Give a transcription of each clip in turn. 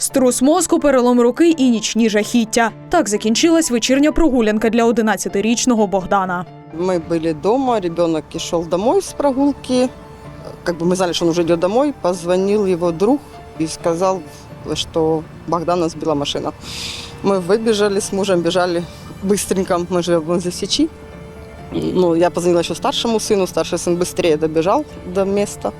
Струс мозку, перелом руки і нічні жахіття. Так закінчилась вечірня прогулянка для 11-річного Богдана. Мы были дома, ребенок и шел домой с прогулки. Как бы мы знали, что он уже идет домой. Позвонил его друг и сказал, что Богдана сбила машина. Мы выбежали с мужем, бежали быстренько. Мы живем возле Сечи. Ну, я позвонила еще старшему сыну. Старший сын быстрее добежал до места.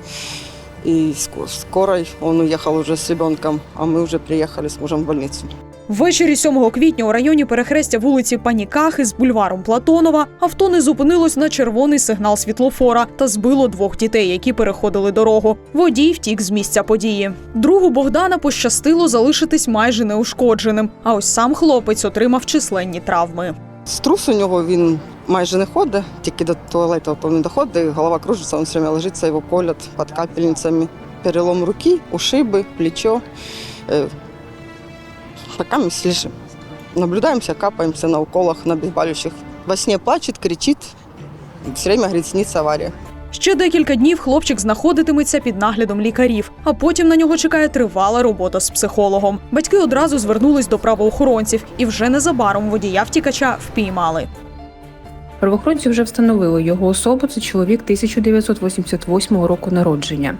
И ско- скорой он уехал уже с ребенком, а мы уже приехали с мужем в больницу. Ввечері 7 квітня у районі перехрестя вулиці Панікахи з бульваром Платонова авто не зупинилось на червоний сигнал світлофора та збило двох дітей, які переходили дорогу. Водій втік з місця події. Другу Богдана пощастило залишитись майже неушкодженим. А ось сам хлопець отримав численні травми. Струс у нього він майже не ходить, тільки до туалету не доходить, голова кружиться, він все время лежиться, його колять під капельницями. Перелом руки, ушиби, плечо. Е, Пока ми лежим. Наблюдаемся, капаемся на уколах, на обезболивающих. Во сне плачет, кричит. Все время говорит, снится авария. Ще декілька днів хлопчик знаходитиметься під наглядом лікарів, а потім на нього чекає тривала робота з психологом. Батьки одразу звернулись до правоохоронців, і вже незабаром водія втікача впіймали. Правоохоронці вже встановили його особу. Це чоловік 1988 року народження.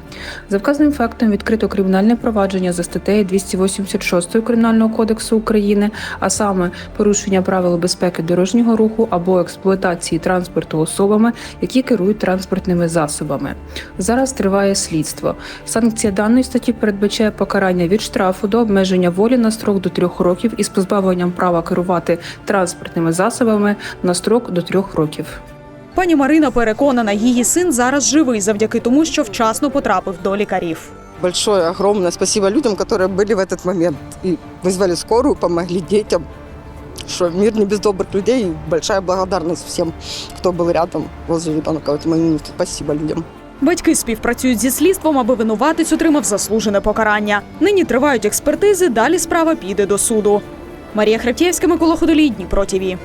За вказаним фактом відкрито кримінальне провадження за статтею 286 Кримінального кодексу України, а саме порушення правил безпеки дорожнього руху або експлуатації транспорту особами, які керують транспортними засобами. Зараз триває слідство. Санкція даної статті передбачає покарання від штрафу до обмеження волі на строк до трьох років із позбавленням права керувати транспортними засобами на строк до трьох років. Пані Марина переконана, її син зараз живий завдяки тому, що вчасно потрапив до лікарів. Большое, огромное спасибо людям, которые были в этот момент и вызвали скорую, помогли детям. Что мир не без добрых людей. И большая благодарность всем, кто был рядом возле ребенка в эту минуту. Спасибо людям. Батьки співпрацюють зі слідством, аби винуватець отримав заслужене покарання. Нині тривають експертизи. Далі справа піде до суду. Марія Хребтєвська, Микола Ходолій, Дніпро ТІВІ.